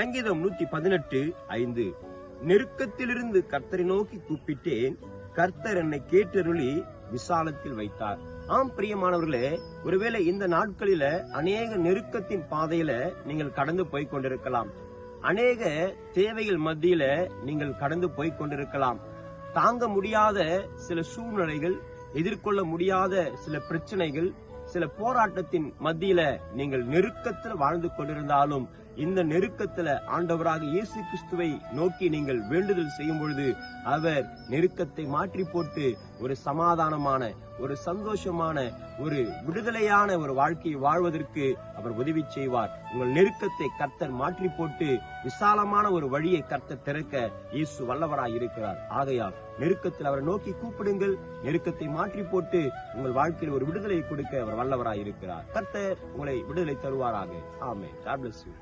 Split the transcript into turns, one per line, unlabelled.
சங்கீதம் நூத்தி பதினெட்டு ஐந்து. நெருக்கத்திலிருந்து கர்த்தரை நோக்கி கூப்பிட்டேன். கர்த்தர் என்னை கேட்டருளி விசாலத்தில் வைத்தார். ஆம் பிரியமானவர்களே ஒருவேளை இந்த நாட்களில அநேக நெருக்கத்தின் பாதையில நீங்கள் கடந்து போய் கொண்டிருக்கலாம் அநேக தேவைகள் மத்தியில நீங்கள் கடந்து போய் கொண்டிருக்கலாம் தாங்க முடியாத சில சூழ்நிலைகள் எதிர்கொள்ள முடியாத சில பிரச்சனைகள் சில போராட்டத்தின் மத்தியில நீங்கள் நெருக்கத்தில் வாழ்ந்து கொண்டிருந்தாலும் இந்த நெருக்கத்துல ஆண்டவராக இயேசு கிறிஸ்துவை நோக்கி நீங்கள் வேண்டுதல் செய்யும் பொழுது அவர் நெருக்கத்தை மாற்றி போட்டு ஒரு சமாதானமான ஒரு சந்தோஷமான ஒரு விடுதலையான ஒரு வாழ்க்கையை வாழ்வதற்கு அவர் உதவி செய்வார். உங்கள் நெருக்கத்தை கர்த்தர் மாற்றி போட்டு விசாலமான ஒரு வழியை கர்த்தர் திறக்க இயேசு வல்லவராய் இருக்கிறார். ஆகையால் நெருக்கத்தில் அவரை நோக்கி கூப்பிடுங்கள். நெருக்கத்தை மாற்றி போட்டு உங்கள் வாழ்க்கையில் ஒரு விடுதலை கொடுக்க அவர் வல்லவராய் இருக்கிறார். கர்த்தர் உங்களை விடுதலை தருவாராக. ஆமே காட் பிளஸ் யூ